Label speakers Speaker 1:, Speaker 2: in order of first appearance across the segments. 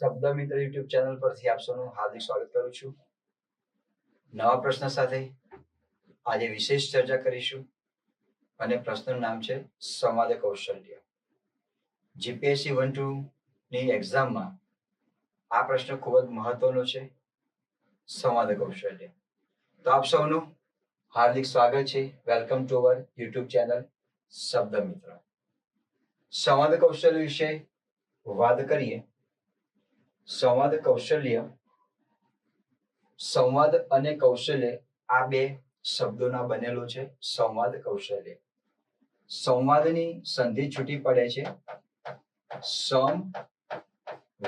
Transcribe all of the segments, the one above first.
Speaker 1: શબ્દ મિત્ર YouTube channel પરથી આપ સૌનું હાર્દિક સ્વાગત કરું છું. નવા પ્રશ્ન સાથે આજે વિશેષ ચર્ચા કરીશું અને પ્રશ્નનું નામ છે સંવાદ કૌશલ્ય. જીપીએસસી વન ટુ ની એક્ઝામમાં આ પ્રશ્ન ખૂબ જ મહત્વનો છે, સંવાદ કૌશલ્ય. તો આપ સૌનું હાર્દિક સ્વાગત છે. Welcome to our YouTube channel Shabd Mitra Samvad કૌશલ્ય વિશે વાત કરીએ સંવાદ કૌશલ્ય, સંવાદ અને કૌશલ્ય આ બે શબ્દોના બનેલો છે. સંવાદ કૌશલ્ય. સંવાદની સંધિ છૂટી પડે છે. સમ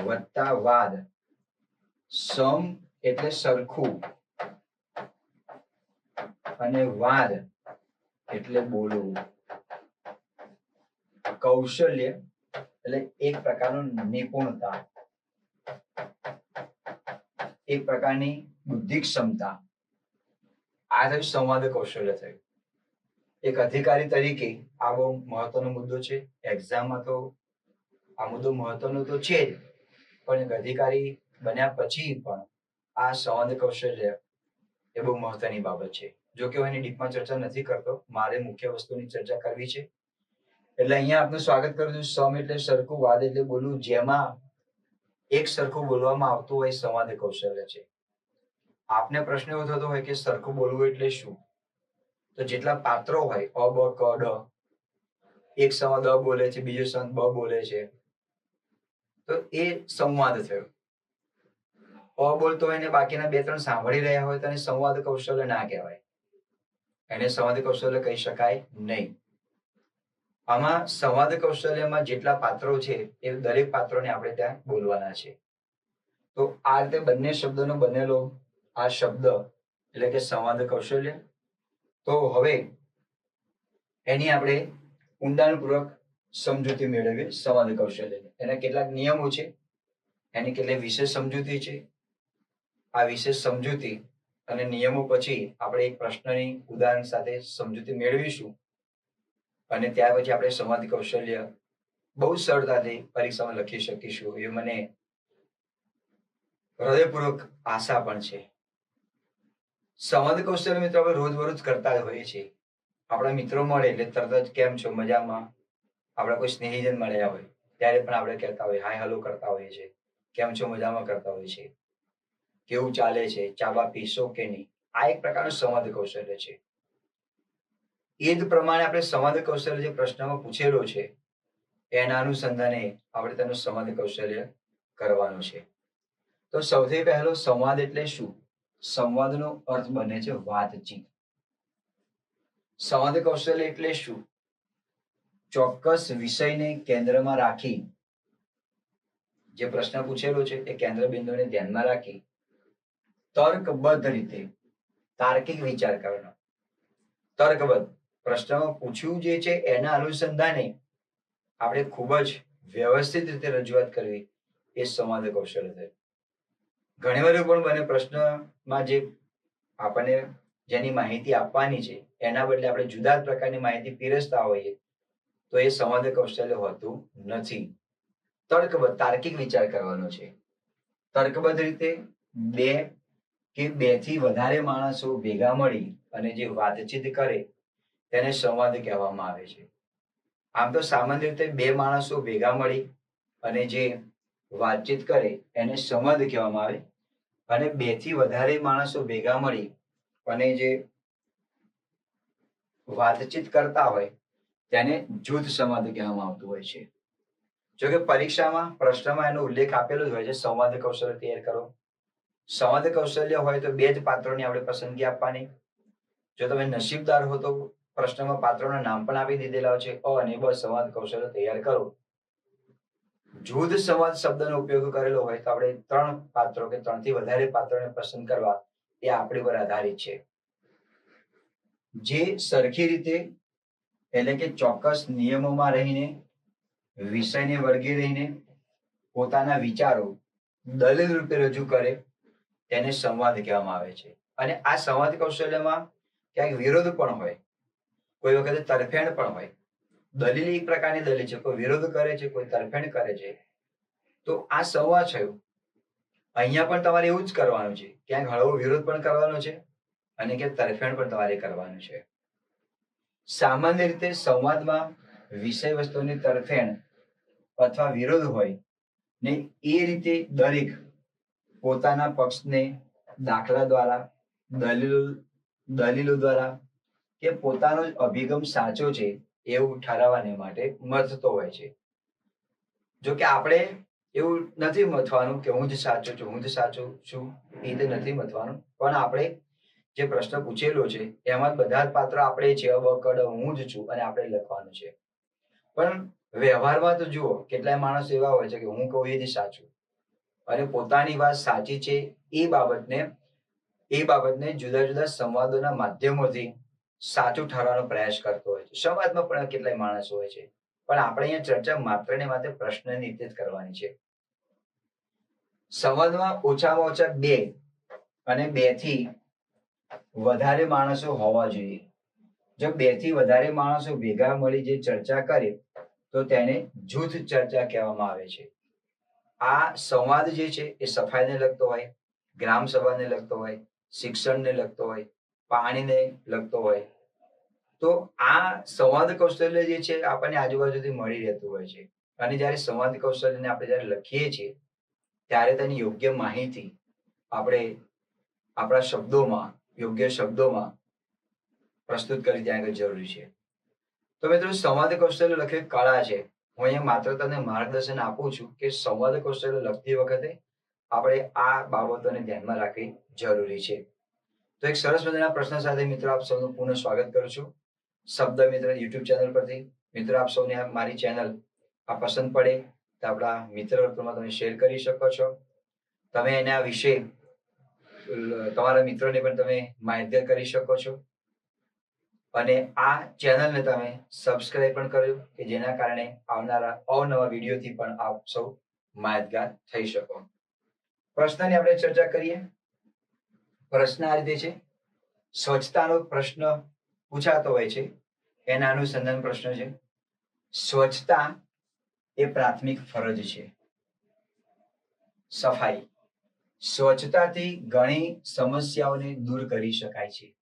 Speaker 1: વત્તા વાદ. સમ એટલે સરખું અને વાદ એટલે બોલવું. કૌશલ્ય એટલે એક પ્રકારનું નિપુણતા. એક પ્રકારની બુદ્ધિ ક્ષમતા આ થયું સંવાદ કૌશલ્ય થયું. એક અધિકારી તરીકે આ મહત્વનો મુદ્દો છે. એક્ઝામમાં તો આ મુદ્દો મહત્વનો તો છે જ. પણ એક અધિકારી બન્યા પછી પણ આ સંવાદ કૌશલ્ય એ બહુ મહત્વની બાબત છે. જો કે હું એની ડીપમાં ચર્ચા નથી કરતો. મારે મુખ્ય વસ્તુની ચર્ચા કરવી છે. એટલે અહીંયા આપનું સ્વાગત કરું છું. સમ એટલે સરખું, વાદ એટલે બોલવું. જેમાં એક સરખું બોલવામાં આવતું હોય સંવાદ કૌશલ્ય છે. આપને પ્રશ્ન એવો થતો હોય કે સરખું બોલવું એટલે શું? તો જેટલા પાત્રો હોય, અ, બ, ક, ડ, એક સંવાદ અ બોલે છે, બીજો સંત બ બોલે છે, તો એ સંવાદ થયો. અ બોલતો હોય ને બાકીના બે, ત્રણ સાંભળી રહ્યા હોય તો એને સંવાદ કૌશલ્ય ના કહેવાય. એને સંવાદ કૌશલ્ય કહી શકાય નહીં. આમાં સંવાદ કૌશલ્યમાં જેટલા પાત્રો છે, એ દરેક પાત્રોને આપણે ત્યાં બોલવાના છે. તો આ રીતે બંને શબ્દોનો બનેલો આ શબ્દ, એટલે કે સંવાદ કૌશલ્ય. તો હવે એની આપણે ઊંડાણપૂર્વક સમજૂતી મેળવીએ સંવાદ કૌશલ્ય એના કેટલાક નિયમો છે, એની કેટલીક વિશેષ સમજૂતી છે. આ વિશેષ સમજૂતી અને નિયમો પછી આપણે એક પ્રશ્નની ઉદાહરણ સાથે સમજૂતી મેળવીશું. અને ત્યાર પછી આપણે સંવાદ કૌશલ્ય, બહુ સરળતાથી પરીક્ષામાં લખી શકીશું. એ મને હૃદયપૂર્વક આશા પણ છે. સંવાદ કૌશલ્ય મિત્રો આપણે રોજબરોજ કરતા જ હોઈએ છીએ. આપણા મિત્રો મળે એટલે તરત જ કેમ છો? મજામાં? આપણા કોઈ સ્નેહીજન મળ્યા હોય, ત્યારે પણ આપણે કહેતા હોય હાય હલો કરતા હોઈએ છીએ. કેમ છો? મજામાં કરતા હોઈએ છીએ. કેવું ચાલે છે? ચાબા પીશો કે નહીં? આ એક પ્રકારનું સંવાદ કૌશલ્ય છે. એ જ પ્રમાણે આપણે સંવાદ કૌશલ્ય જે પ્રશ્નમાં પૂછેલો છે, એના અનુસંધાને આપણે તેનું સંવાદ કૌશલ્ય કરવાનું છે. તો સૌથી પહેલો સંવાદ એટલે શું? સંવાદનો અર્થ બને છે વાતચીત. સંવાદ કૌશલ્ય એટલે શું? ચોક્કસ વિષયને કેન્દ્રમાં રાખી, જે પ્રશ્ન પૂછેલો છે એ કેન્દ્ર બિંદુને ધ્યાનમાં રાખી, તર્કબદ્ધ રીતે તાર્કિક વિચાર કરવાનો. તર્કબદ્ધ. પ્રશ્નમાં પૂછ્યું જે છે એના અનુસંધાને આપણે ખૂબ જ વ્યવસ્થિત રીતે રજૂઆત કરવી, એ સંવાદ કૌશલ્ય છે ઘણી વાર પણ બને પ્રશ્નમાં જે આપણને જેની માહિતી આપવાની છે, એના બદલે આપણે જુદા જ પ્રકારની માહિતી પીરસતા હોઈએ, તો એ સંવાદ કૌશલ્ય હોતું નથી. તર્કબદ્ધ તાર્કિક વિચાર કરવાનો છે. તર્કબદ્ધ રીતે બે કે બેથી વધારે માણસો ભેગા મળી અને જે વાતચીત કરે તેને સંવાદ કહેવામાં આવે છે. આમ તો સામાન્ય રીતે બે માણસો ભેગા મળી અને જે વાતચીત કરે એને સંવાદ કહેવામાં આવે અને બેથી વધારે માણસો ભેગા મળી અને જે વાતચીત કરતા હોય તેને જૂથ સંવાદ કહેવામાં આવતું હોય છે. જો કે પરીક્ષામાં, પ્રશ્નમાં એનો ઉલ્લેખ આપેલો જ હોય છે. સંવાદ કૌશલ્ય તૈયાર કરો. સંવાદ કૌશલ્ય હોય તો બે જ પાત્રોની આપણે પસંદગી આપવાની. જો તમે નસીબદાર હો તો પ્રશ્નમાં પાત્રોના નામ પણ આપી દીધેલા છે. અ અને બ સંવાદ કૌશલ્ય તૈયાર કરો. જૂથ સંવાદ શબ્દનો ઉપયોગ કરેલો હોય તો આપણે ત્રણ પાત્રો કે ત્રણથી વધારે પાત્રોને પસંદ કરવા એ આપણી પર આધારિત છે. જે સરખી રીતે એટલે કે ચોક્કસ નિયમોમાં રહીને, વિષયને વળગી રહીને પોતાના વિચારો દલીલ રૂપે રજૂ કરે તેને સંવાદ કહેવામાં આવે છે. અને આ સંવાદ કૌશલ્યમાં ક્યાંક વિરોધ પણ હોય કોઈ વખતે તરફેણ પણ હોય. દલીલ એક પ્રકારની દલીલ છે, કોઈ વિરોધ કરે છે, કોઈ તરફેણ કરે છે. તો આ સંવાદ થયો. અહીંયા પણ તમારે એવું જ કરવાનું છે, ક્યાંક હળવો વિરોધ પણ કરવાનો છે અને ક્યાંક તરફેણ પણ તમારે કરવાનું છે. સામાન્ય રીતે સંવાદમાં વિષય વસ્તુની તરફેણ અથવા વિરોધ હોય ને એ રીતે દરેક પોતાના પક્ષને દાખલા દ્વારા, દલીલો દલીલો દ્વારા કે પોતાનો જ અભિગમ સાચો છે એવું ઠરાવવાને માટે મથતો હોય છે. જો કે આપણે એવું નથી મથવાનું કે હું જ સાચો છું, હું જ સાચો છું, એ રીતે નથી મથવાનું. પણ આપણે જે પ્રશ્ન પૂછેલો છે, એમાં બધા જ પાત્ર આપણે છે, અબ હું જ છું અને આપણે લખવાનું છે. પણ વ્યવહારમાં તો જુઓ, કેટલાય માણસ એવા હોય છે કે હું કહું એ જ સાચું. અને પોતાની વાત સાચી છે એ બાબતને એ બાબતને જુદા જુદા સંવાદોના માધ્યમોથી સાચું ઠરવાનો પ્રયાસ કરતો હોય છે. સમાજમાં પણ કેટલાય માણસો હોય છે. પણ આપણે અહીંયા ચર્ચા માત્ર ને માત્ર પ્રશ્નની રીતે જ કરવાની છે. સંવાદમાં ઓછામાં ઓછા બે અને બેથી વધારે માણસો હોવા જોઈએ. જો બેથી વધારે માણસો ભેગા મળી જે ચર્ચા કરે, તો તેને જૂથ ચર્ચા કહેવામાં આવે છે. આ સંવાદ જે છે એ સફાઈને લગતો હોય, ગ્રામ સભાને લગતો હોય, શિક્ષણને લગતો હોય પાણીને લગતો હોય. તો આ સંવાદ કૌશલ્ય જે છે, આપણને આજુબાજુથી મળી રહેતું હોય છે. અને જ્યારે સંવાદ કૌશલ્યને આપણે જ્યારે લખીએ છીએ, ત્યારે તેની યોગ્ય માહિતી આપણે આપણા શબ્દોમાં, યોગ્ય શબ્દોમાં પ્રસ્તુત કરી ત્યાં આગળ જરૂરી છે. તો મિત્રો, સંવાદ કૌશલ્ય લખે કળા છે. હું અહીંયા માત્ર તમને માર્ગદર્શન આપું છું કે સંવાદ કૌશલ્ય લખતી વખતે આપણે આ બાબતોને ધ્યાનમાં રાખવી જરૂરી છે. તો એક સરસ મજાના પ્રશ્ન સાથે મિત્રો આપ સૌનું પુનઃ સ્વાગત કરું છું. શબ્દ મિત્ર યુટ્યુબ ચેનલ પરથી. મિત્રો, આપ સૌને મારી ચેનલ આ પસંદ પડે તો આપણા મિત્ર વર્તુળમાં તમે શેર કરી શકો છો. તમે એના વિશે તમારા મિત્રોને પણ તમે માહિતગાર કરી શકો છો. અને આ ચેનલને તમે સબસ્ક્રાઇબ પણ કર્યું કે જેના કારણે આવનારા અવનવા વિડીયોથી પણ આપ સૌ માહિતગાર થઈ શકો. પ્રશ્નની આપણે ચર્ચા કરીએ. પ્રશ્ન આ રીતે છે. સ્વચ્છતાનો પ્રશ્ન પૂછાતો હોય છે. એના અનુસંધાન પ્રશ્ન છે. સ્વચ્છતા એ પ્રાથમિક ફરજ છે. સફાઈ. સ્વચ્છતાથી ઘણી સમસ્યાઓને દૂર કરી શકાય છે.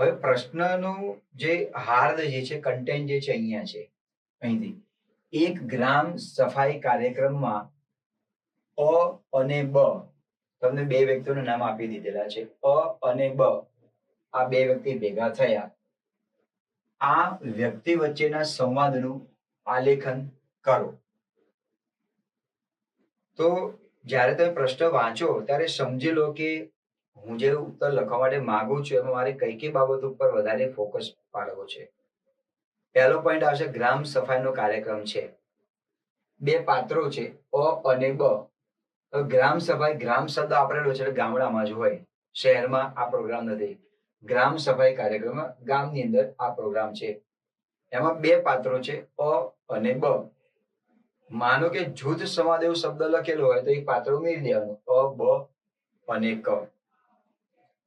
Speaker 1: હવે પ્રશ્નનું જે હાર્દ જે છે કન્ટેન્ટ જે છે, અહીંયા છે. અહીંથી. એક ગ્રામ સફાઈ કાર્યક્રમમાં અ અને બ તમને બે વ્યક્તિઓના નામ આપી દીધેલા છે. અ અને બ. આ બે વ્યક્તિ ભેગા થયા. આ વ્યક્તિ વચ્ચેના સંવાદનું આલેખન કરો. તો જ્યારે તમે પ્રશ્ન વાંચો, ત્યારે સમજી લો કે હું જે ઉત્તર લખવા માટે માંગુ છું, એમાં મારે કઈ કઈ બાબત ઉપર વધારે ફોકસ પાડવો છે. પહેલો પોઈન્ટ આવશે, ગ્રામ સફાઈનો કાર્યક્રમ છે. બે પાત્રો છે, અ અને બ. ગ્રામ સફાઈ ગ્રામ શબ્દ વાપરેલો છે ગામડામાં જ હોય, શહેરમાં આ પ્રોગ્રામ નથી. ગ્રામ સફાઈ કાર્યક્રમ ગામની અંદર આ પ્રોગ્રામ છે. એમાં બે પાત્રો છે, અ અને બ. માનો કે જૂથ સમાજ એવો શબ્દ લખેલો હોય તો એક પાત્ર ઉમેરી દેવાનું, અ, બ અને ક.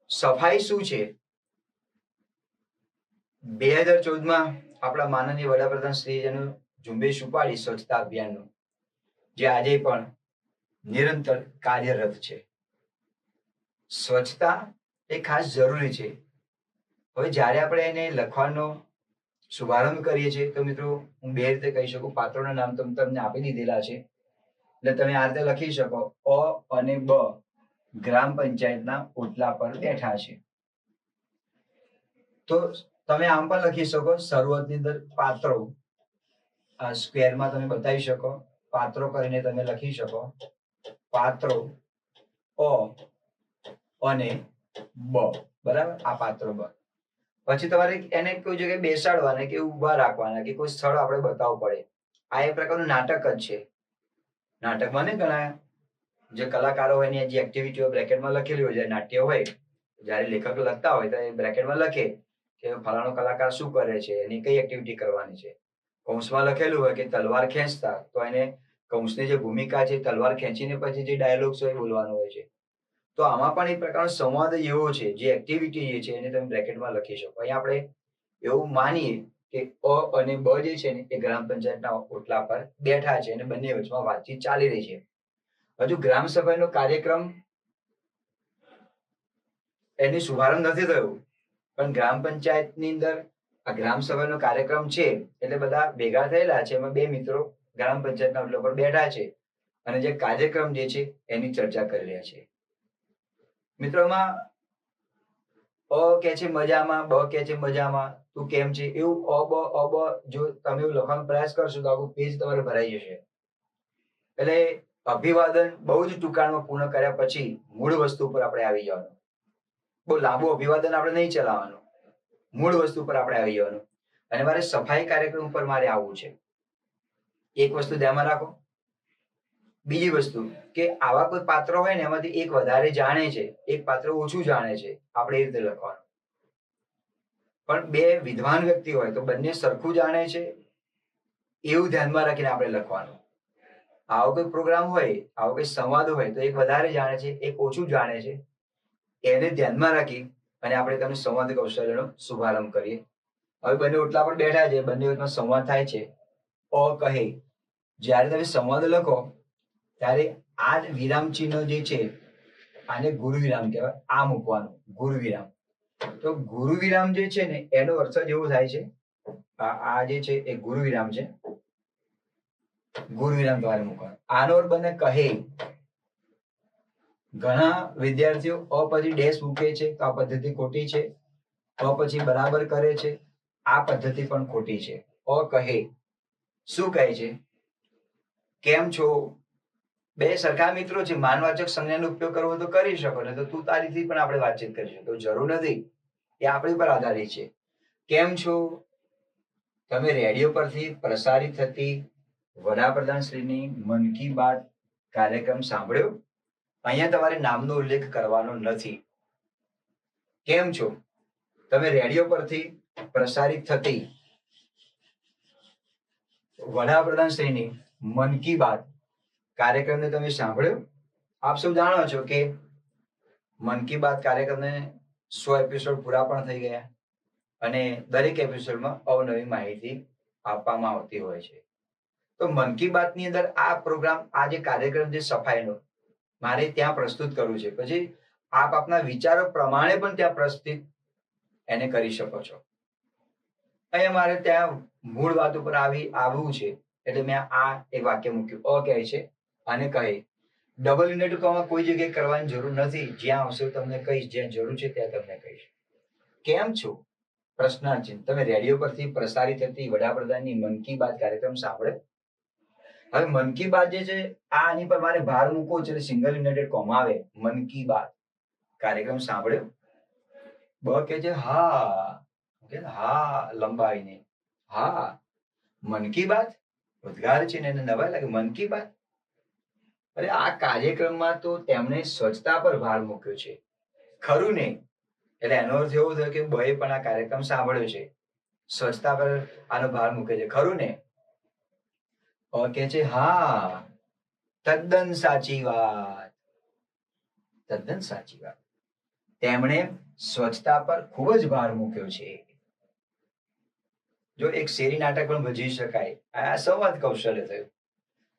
Speaker 1: સફાઈ શું છે? બે હજાર ચૌદમાં આપણા માનનીય વડાપ્રધાન શ્રી જેનું ઝુંબેશ ઉપાડી સ્વચ્છતા અભિયાનનું. જે આજે પણ નિરંતર કાર્યરત છે. સ્વચ્છતા એ ખાસ જરૂરી છે. હવે જ્યારે આપણે એને લખવાનો શુભારંભ કરીએ છીએ, તો મિત્રો હું બે રીતે કહી શકું. પાત્રોના નામ તો તમને આપી દીધેલા છે. એટલે તમે આ રીતે લખી શકો. અ અને બ ગ્રામ પંચાયતના ઓટલા પર બેઠા છે. તો તમે આમ પણ લખી શકો. શરૂઆતની અંદર પાત્રો. સ્ક્વેરમાં તમે બતાવી શકો. પાત્રો કરીને તમે લખી શકો. પાત્રો અ અને બ. બરાબર? આ પાત્રો બ. પછી તમારે એને કોઈ જગ્યાએ બેસાડવાના કે ઊભા રાખવાના કે કોઈ સ્થળ આપણે બતાવવું પડે. આ એક પ્રકારનું નાટક જ છે. નાટકમાં ને ઘણા જે કલાકારો હોય એની જે એક્ટિવિટીઓ બ્રેકેટમાં લખેલી હોય, જ્યારે નાટ્ય હોય, જ્યારે લેખક લખતા હોય, ત્યારે બ્રેકેટમાં લખે કે ફલાણો કલાકાર શું કરે છે, એની કઈ એક્ટિવિટી કરવાની છે. કૌંસમાં લખેલું હોય કે તલવાર ખેંચતા, તો એને કૌંસની જે ભૂમિકા છે, તલવાર ખેંચીને પછી જે ડાયલોગ્સ હોય બોલવાનો હોય છે. તો આમાં પણ એક પ્રકારનો સંવાદ એવો છે, જે એક્ટિવિટી જે છે એને તમે બ્રેકેટમાં લખી શકો. અહીંયા આપણે એવું માનીએ કે અ અને બ જે છે ને, એ ગ્રામ પંચાયતના ઓટલા પર બેઠા છે અને બંને વચમાં વાતચીત ચાલી રહી છે. હજુ ગ્રામ સભાનો કાર્યક્રમ એની શુભારંભ નથી થયો, પણ ગ્રામ પંચાયતની અંદર આ ગ્રામ સભાનો કાર્યક્રમ છે, એટલે બધા ભેગા થયેલા છે. એમાં બે મિત્રો ગ્રામ પંચાયતના પર બેઠા છે અને જે કાર્યક્રમ જે છે એની ચર્ચા કરી રહ્યા છે. મિત્રોમાં અ કે છે મજામાં, બ કે છે મજામાં, તું કેમ છે? એવું અ, બ અ, બ, જો તમે એવું લખવાનો પ્રયાસ કરશો તો આખું પેજ તમારે ભરાઈ જશે. એટલે અભિવાદન બહુ જ ટૂંકાણમાં પૂર્ણ કર્યા પછી મૂળ વસ્તુ પર આપણે આવી જવાનું. બહુ લાંબુ અભિવાદન આપણે નહીં ચલાવવાનું. મૂળ વસ્તુ પર આપણે આવી જવાનું. અને મારે સફાઈ કાર્યક્રમ ઉપર મારે આવવું છે. એક વસ્તુ ધ્યાનમાં રાખો. બીજી વસ્તુ કે આવા કોઈ પાત્ર હોય ને એમાંથી એક વધારે જાણે છે, એક પાત્ર ઓછું જાણે છે, આપણે એ રીતે લખવાનું. પણ બે વિદ્વાન વ્યક્તિ હોય તો બંને સરખું જાણે છે, એવું ધ્યાનમાં રાખીને આપણે લખવાનું. આવો કોઈ પ્રોગ્રામ હોય, આવો કોઈ સંવાદ હોય તો એક વધારે જાણે છે, એક ઓછું જાણે છે, એને ધ્યાનમાં રાખી અને આપણે તમને સંવાદ કૌશલ્યનો શુભારંભ કરીએ. હવે બંને ઓટલા પર બેઠા છે, બંને સંવાદ થાય છે. અ કહે. જ્યારે તમે સંવાદ લખો, ત્યારે આ વિરામ ચિહ્ન જે છે, આને ગુરુ વિરામ કહેવાય. આ મૂકવાનું, ગુરુ વિરામ. તો ગુરુ વિરામ જે છે ને, એનો અર્થ જ એવો થાય છે, આ જે છે, એ ગુરુ વિરામ છે. ગુરુ વિરામ દ્વારા મૂકવાનું. આનો બને કહે. ઘણા વિદ્યાર્થીઓ અ પછી ડેશ મૂકે છે, તો આ પદ્ધતિ ખોટી છે. અ પછી બરાબર કરે છે, આ પદ્ધતિ પણ ખોટી છે. અ કહે. શું કહે છે? કેમ છો? બે સરખા મિત્રો છે. માનવાચક સંજ્ઞાનો ઉપયોગ કરવો તો કરી શકો ને તો તું તારીથી પણ આપણે વાતચીત કરી શકો જરૂર નથી. એ આપણી પર આધારિત છે. કેમ છો? તમે રેડિયો પરથી પ્રસારિત થતી વડાપ્રધાન શ્રીની મન કી બાત કાર્યક્રમ સાંભળ્યો? અહીંયા તમારે નામનો ઉલ્લેખ કરવાનો નથી. કેમ છો? તમે રેડિયો પરથી પ્રસારિત થતી વડાપ્રધાન શ્રીની મન કી બાત કાર્યક્રમને તમે સાંભળ્યો? આપ સૌ જાણો છો કે મન કી બાત કાર્યક્રમને સો એપિસોડ પૂરા પણ થઈ ગયા અને દરેક એપિસોડમાં અવનવી માહિતી આપવામાં આવતી હોય છે. તો મન કી બાતની અંદર આ પ્રોગ્રામ આ જે કાર્યક્રમ છે સફાઈનો, મારે ત્યાં પ્રસ્તુત કરવું છે. પછી આપ આપના વિચારો પ્રમાણે પણ ત્યાં પ્રસ્તુત એને કરી શકો છો. અહીંયા મારે ત્યાં મૂળ વાત ઉપર આવી, આવવું છે. એટલે મેં આ એક વાક્ય મૂક્યું. અ કહે છે અને કહે, ડબલ યુનિટ કમાં કોઈ જગ્યાએ કરવાની જરૂર નથી. જ્યાં આવશે તમને કહીશ, જ્યાં જરૂર છે ત્યાં તમને કહીશ. કેમ છો? ચિહ્ન તમે રેડિયો પરથી પ્રસારિત થતી વડાપ્રધાનની મન કી બાત કાર્યક્રમ સાંભળે? હવે મન કી બાત જે છે, આની પર મારે ભાર મૂકવો છે એટલે સિંગલ યુનાઇટેડ કોમ આવે. મન કી બાત કાર્યક્રમ સાંભળ્યો? બ કે છે, હા. કે હા. લંબાવીને હા. મન કી બાત ઉદ્ગાર છે ને એને નવાઈ લાગે, મન કી બાત? અરે આ કાર્યક્રમમાં તો તેમણે સ્વચ્છતા પર ભાર મૂક્યો છે. ખરું ને? એટલે એનો અર્થ એવો થયો કે બએ પણ આ કાર્યક્રમ સાંભળ્યો છે. સ્વચ્છતા પર આનો ભાર મૂકે છે. ખરું ને? કે છે, હા, તદ્દન સાચી વાત. તદ્દન સાચી વાત. તેમણે સ્વચ્છતા પર ખૂબ જ ભાર મૂક્યો છે. જો એક શેરી નાટક પણ ભજવી શકાય, આ સંવાદ કૌશલ્ય થયું.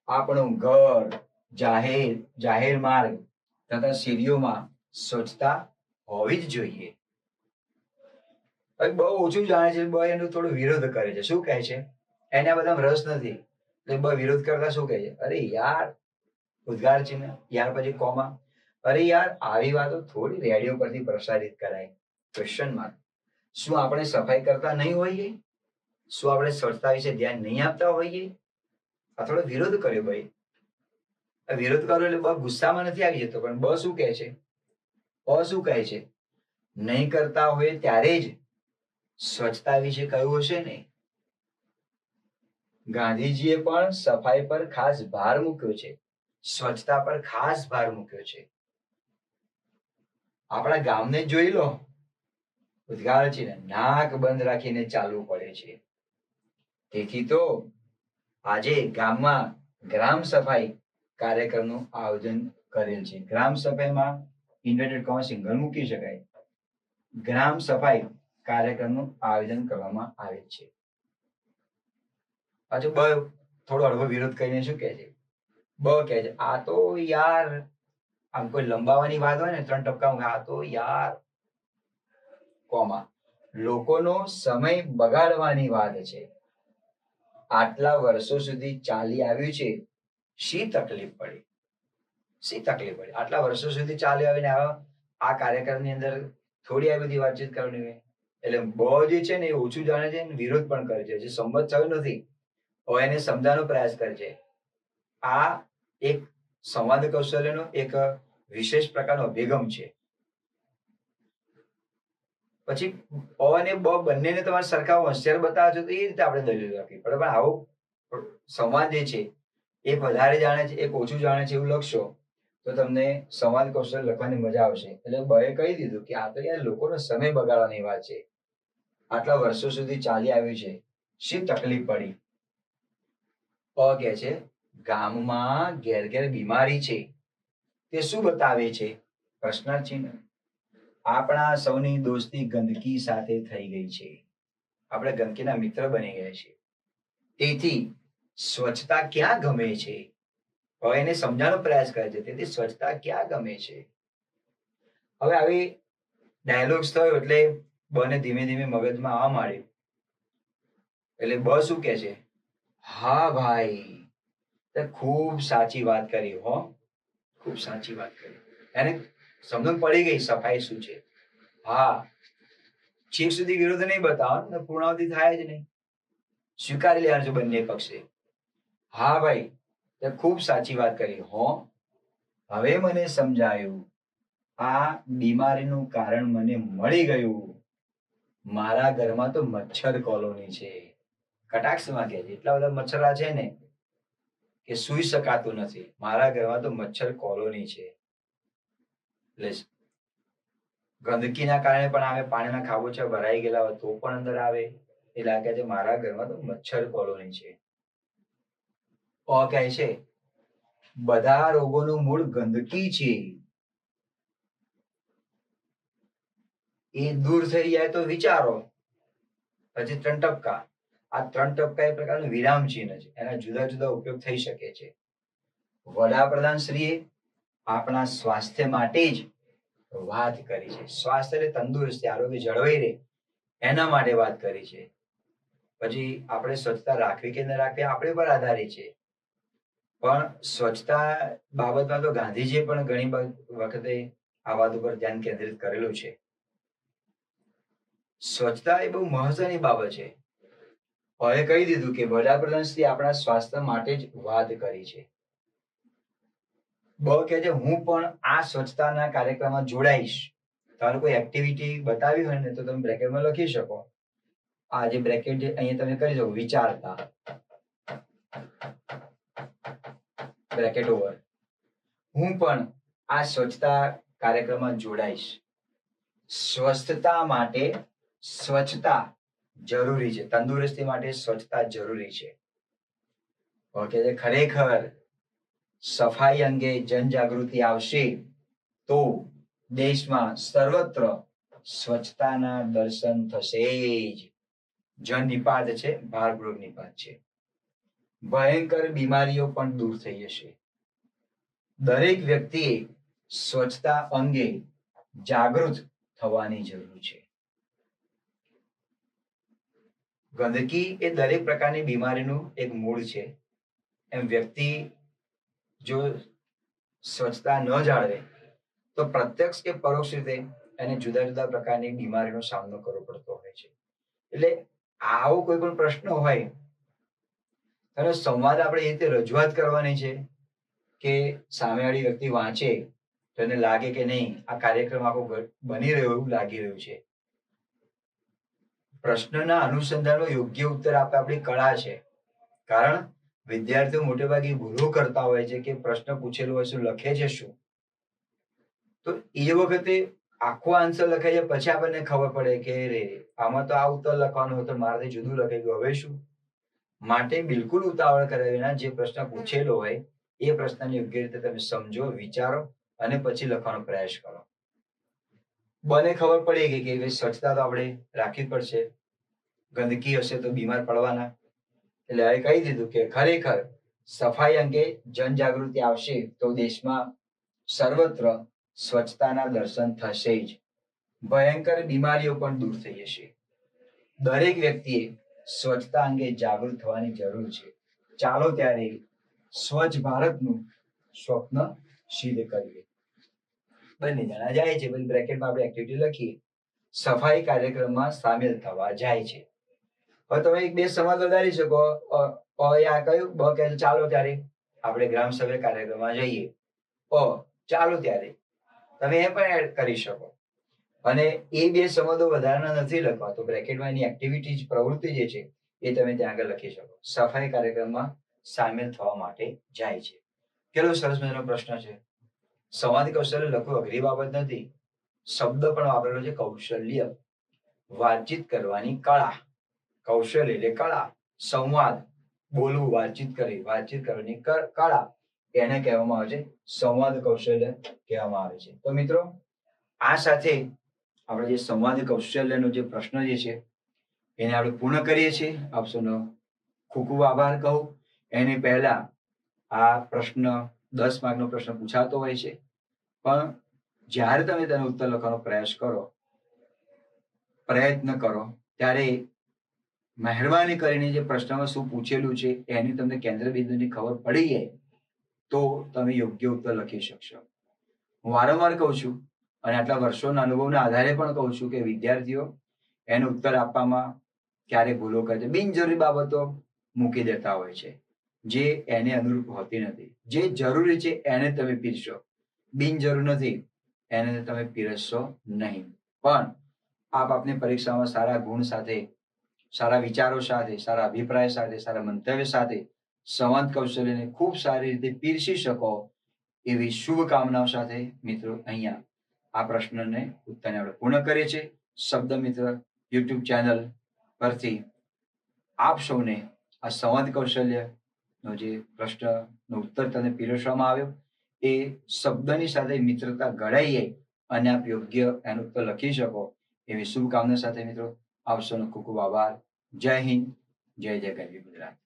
Speaker 1: આપણું ઘર, જાહેર જાહેર માર્ગ તથા શેરીઓમાં સ્વચ્છતા હોવી જ જોઈએ. બહુ ઓછું જાણે છે બ એનો થોડો વિરોધ કરે છે. શું કહે છે? એને આ બધામાં રસ નથી. એટલે બ વિરોધ કરતા શું કહે છે? અરે યાર, ઉદ્ગાર ચિહ્ન યાર પછી કોમા. અરે યાર, આવી વાતો થોડી રેડિયો પરથી પ્રસારિત કરાય. ક્વેશ્ચન માર્ક શું આપણે સફાઈ કરતા નહીં હોઈએ? શું આપણે સ્વચ્છતા વિશે ધ્યાન નહીં આપતા હોઈએ? આ વિરોધ કર્યો ભાઈ. વિરોધ કરો એટલે બ ગુસ્સામાં નથી આવી જતો, પણ બ શું કહે છે? અ શું કહે છે? નહીં કરતા હોય ત્યારે જ સ્વચ્છતા વિશે કહ્યું હશે ને. ગાંધીજીએ પણ સફાઈ પર ખાસ ભાર મૂક્યો છે. સ્વચ્છતા પર ખાસ ભાર મૂક્યો છે. આપણા ગામને જોઈ લો. ઉદ્ગાર છે ને નાક બંધ રાખીને ચાલવું પડે છે. તેથી તો આજે ગામમાં ગ્રામ સફાઈ કાર્યક્રમનું આયોજન કરેલ છે. ગ્રામ સફાઈમાં ઇન્વર્ટેડ કોમા સિંગલ મૂકી શકાય. ગ્રામ સફાઈ કાર્યક્રમનું આયોજન કરવામાં આવે છે. પાછું બ, થોડો હળવો વિરોધ કરીને શું કહે છે? બ કહે છે, આ તો યાર, આમ કોઈ લંબાવાની વાત હોય ને, ત્રણ ટપકા આ તો યાર, કોમા, લોકોનો સમય બગાડવાની વાત છે. આટલા વર્ષો સુધી ચાલી આવ્યું છે, શી તકલીફ પડી? શી તકલીફ પડી? આટલા વર્ષો સુધી ચાલી આવીને આ કાર્યક્રમની અંદર થોડી આ બધી વાતચીત કરવાની હોય? એટલે બહુ જે છે ને એ ઓછું જાણે છે વિરોધ પણ કરે છે. જે સંમત થયો નથી હવે એને સમજાવવાનો પ્રયાસ કરે છે. આ એક સંવાદ કૌશલ્યનો એક વિશેષ પ્રકારનો અભિગમ છે. પછી અ અને બ બંનેને તમારે સરખા હોશિયાર બતાવો છો તો એ રીતે આપણે દલીલ રાખવી પડે. પણ આવો સંવાદ જે છે, એક વધારે જાણે છે, એક ઓછું જાણે છે એવું લખશો, તો તમને સંવાદ કૌશલ લખવાની મજા આવશે. એટલે બએ કહી દીધું કે આ તો યાર લોકોનો સમય બગાડવાની વાત છે. આટલા વર્ષો સુધી ચાલી આવ્યું છે. શી તકલીફ પડી? અ કે છે, ગામમાં ઘેર ઘેર બીમારી છે. તે શું બતાવે છે? પ્રશ્નાર્થ ચિહ્ન આપણા સૌની દોસ્તી ગંદકી સાથે થઈ ગઈ છે. આપણે ગંદકીના મિત્ર બની ગયા છે તેથી સ્વચ્છતા ક્યાં ગમે છે? હવે એને સમજાવવાનો પ્રયાસ કરે છે. તેથી સ્વચ્છતા ક્યાં ગમે છે? હવે આવી ડાયલોગ્સ થયો એટલે બને ધીમે ધીમે મગજમાં આવવા માંડ્યું. એટલે બ શું કે છે? હા ભાઈ ખૂબ સાચી વાત કરી હો. ખૂબ સાચી વાત કરી. એને સમજણ પડી ગઈ સફાઈ શું છે? હા. છેક સુધી વિરોધ નહીં બતાવો ને થાય જ નહીં. સ્વીકારી લેવાનું છે બંને પક્ષે. હા ભાઈ, તે ખૂબ સાચી વાત કરી. હો. હવે મને સમજાયું. આ બીમારીનું કારણ મને મળી ગયું. મારા ઘરમાં તો મચ્છર કોલોની છે. કટાક્ષમાં કે એટલા બધા મચ્છરા છે ને કે સૂઈ શકાતું નથી. મારા ઘરમાં તો મચ્છર કોલોની છે. એટલે ગંદકીના કારણે પણ આવે પાણીના ખાબોચા ભરાઈ ગયેલા હોય તો પણ અંદર આવે. એ લાગે છે મારા ઘરમાં તો મચ્છર કોલોની છે. ઓ કહે છે, બધા રોગોનું મૂળ ગંદકી છે. એ દૂર થઈ જાય તો વિચારો. પછી ત્રણ ટપકા. આ ત્રણ ટપકા એ પ્રકારનું વિરામ ચિહ્ન છે. એના જુદા જુદા ઉપયોગ થઈ શકે છે. વડાપ્રધાન શ્રીએ આપણા સ્વાસ્થ્ય માટે જ વાત કરી છે. સ્વાસ્થ્ય એટલે તંદુરસ્તી આરોગ્ય જળવાઈ રહે. એના માટે વાત કરી છે. પછી આપણે સ્વચ્છતા રાખવી કે ન રાખવી આપણે પર આધારિત છે. પણ સ્વચ્છતા બાબતમાં તો ગાંધીજીએ પણ ઘણી વખતે આ વાત ઉપર ધ્યાન કેન્દ્રિત કરેલું છે. સ્વચ્છતા એ બહુ મહત્વની બાબત છે. હવે કહી દીધું કે વડાપ્રધાન શ્રી આપણા સ્વાસ્થ્ય માટે જ વાત કરી છે. બ કે છે, હું પણ આ સ્વચ્છતાના કાર્યક્રમમાં જોડાઈશ. તમારે કોઈ એક્ટિવિટી બતાવી હોય ને, તો તમે બ્રેકેટમાં લખી શકો. આ જે બ્રેકેટ અહીંયા તમે કરી શકો, વિચારતા. Bracket over. હું પણ આ સ્વચ્છતા કાર્યક્રમમાં જોડાઈશ. સ્વસ્થતા માટે સ્વચ્છતા જરૂરી છે. તંદુરસ્તી માટે સ્વચ્છતા જરૂરી છે. ઓકે ખરેખર સફાઈ અંગે જનજાગૃતિ આવશે તો દેશમાં સર્વત્ર સ્વચ્છતાના દર્શન થશે જ. જન નિપાત છે, ભારપૂર્વક નિપાત છે. ભયંકર બીમારીઓ પણ દૂર થઈ જશે. દરેક વ્યક્તિએ સ્વચ્છતા અંગે જાગૃત થવાની જરૂર છે. ગંદકી એ દરેક પ્રકારની બીમારીનું એક મૂળ છે. એમ વ્યક્તિ જો સ્વચ્છતા ન જાળવે, તો પ્રત્યક્ષ કે પરોક્ષ રીતે એને જુદા જુદા પ્રકારની બીમારીનો સામનો કરવો પડતો હોય છે. એટલે આવો કોઈ પણ પ્રશ્ન હોય એનો સંવાદ આપણે એ રીતે રજૂઆત કરવાની છે કે સામેવાળી વ્યક્તિ વાંચે તો એને લાગે કે નહીં, આ કાર્યક્રમ આખો બની રહ્યો એવું લાગી રહ્યું છે. પ્રશ્નના અનુસંધાનનો યોગ્ય ઉત્તર આપે આપણી કળા છે. કારણ વિદ્યાર્થીઓ મોટે ભાગે ભૂલો કરતા હોય છે કે પ્રશ્ન પૂછેલો હોય શું લખે છે શું? તો એ વખતે આખો આન્સર લખાય છે પછી આપણને ખબર પડે કે રે, આમાં તો આ ઉત્તર લખવાનું હતું, મારાથી જુદું લખાઈ ગયું, હવે શું? માટે બિલકુલ ઉતાવળ કર્યા વિના જે પ્રશ્ન પૂછેલો હોય, એ પ્રશ્નને યોગ્ય રીતે તમે સમજો, વિચારો અને પછી લખવાનો પ્રયાસ કરો. બને ખબર પડી ગઈ કે સ્વચ્છતા તો આપણે રાખવી પડશે. ગંદકી હશે તો બીમાર પડવાના. એટલે હવે કહી દીધું કે ખરેખર સફાઈ અંગે જનજાગૃતિ આવશે તો દેશમાં સર્વત્ર સ્વચ્છતાના દર્શન થશે જ. ભયંકર બીમારીઓ પણ દૂર થઈ જશે. દરેક વ્યક્તિએ સ્વચ્છતા અંગે જાગૃત થવાની જરૂર છે. ચાલો ત્યારે સ્વચ્છ ભારતનું સ્વપ્ન સિદ્ધ કરીએ. બંને જણા જાય છે. પછી બ્રેકેટમાં આપણે એક્ટિવિટી લખીએ. સફાઈ કાર્યક્રમમાં સામેલ થવા જાય છે. હવે તમે એક બે સમાજ વધારી શકો. આ કયું બ કે ચાલો ત્યારે. આપણે ગ્રામ સભ્ય કાર્યક્રમમાં જઈએ. ઓ ચાલો ત્યારે. તમે એ પણ એડ કરી શકો. અને એ બે સંવાદો વધારાના નથી લખવા. તો બ્રેકેટમાં એની એક્ટિવિટી પ્રવૃત્તિ જે છે, એ તમે ત્યાં આગળ લખી શકો. સફાઈ કાર્યક્રમમાં સામેલ થવા માટે જાય છે. કેટલો સરસ મજાનો પ્રશ્ન છે. સંવાદ કૌશલ્ય લખવું અઘરી બાબત નથી. શબ્દ પણ વાપરેલો છે કૌશલ્ય. વાતચીત કરવાની કળા. કૌશલ્ય એટલે કળા, સંવાદ, બોલવું, વાતચીત કરી વાતચીત કરવાની કળા એને કહેવામાં આવે છે, સંવાદ કૌશલ્ય કહેવામાં આવે છે. તો મિત્રો, આ સાથે આપણે જે સંવાદ કૌશલ્યનો જે પ્રશ્ન જે છે, એને આપણે પૂર્ણ કરીએ છીએ. આપ સૌનો ખૂબ ખૂબ આભાર કહું. એની પહેલા આ પ્રશ્ન, દસ માર્કનો પ્રશ્ન પૂછાતો હોય છે. પણ જ્યારે તમે તેનો ઉત્તર લખવાનો પ્રયાસ કરો, પ્રયત્ન કરો, ત્યારે મહેરબાની કરીને જે પ્રશ્નમાં શું પૂછેલું છે, એની તમને કેન્દ્ર બિંદુની ખબર પડી જાય, તો તમે યોગ્ય ઉત્તર લખી શકશો. હું વારંવાર કહું છું, અને આટલા વર્ષોના અનુભવના આધારે પણ કહું છું કે વિદ્યાર્થીઓ એનો ઉત્તર આપવામાં ક્યારેક ભૂલો કરે છે બિનજરૂરી બાબતો મૂકી દેતા હોય છે, જે એને અનુરૂપ હોતી નથી. જે જરૂરી છે એને તમે પીરશો. બિનજરૂર નથી, એને તમે પીરસશો નહીં. પણ આપ આપની પરીક્ષામાં સારા ગુણ સાથે સારા વિચારો સાથે, સારા અભિપ્રાય સાથે, સારા મંતવ્ય સાથે સંવાદ કૌશલ્યને ખૂબ સારી રીતે પીરસી શકો એવી શુભકામનાઓ સાથે મિત્રો અહીંયા આ પ્રશ્નને ઉત્તરને આપણે પૂર્ણ કરીએ છીએ. શબ્દ મિત્ર યુટ્યુબ ચેનલ પરથી આપ સૌને આ સંવાદ કૌશલ્યનો જે પ્રશ્નનો ઉત્તર તમને પીરસવામાં આવ્યો એ શબ્દની સાથે મિત્રતા ઘડાઈએ અને આપ યોગ્ય એનો ઉત્તર લખી શકો એવી શુભકામના સાથે મિત્રો આપ સૌનો ખૂબ ખૂબ આભાર. જય હિન્દ જય જય ગરવી ગુજરાત.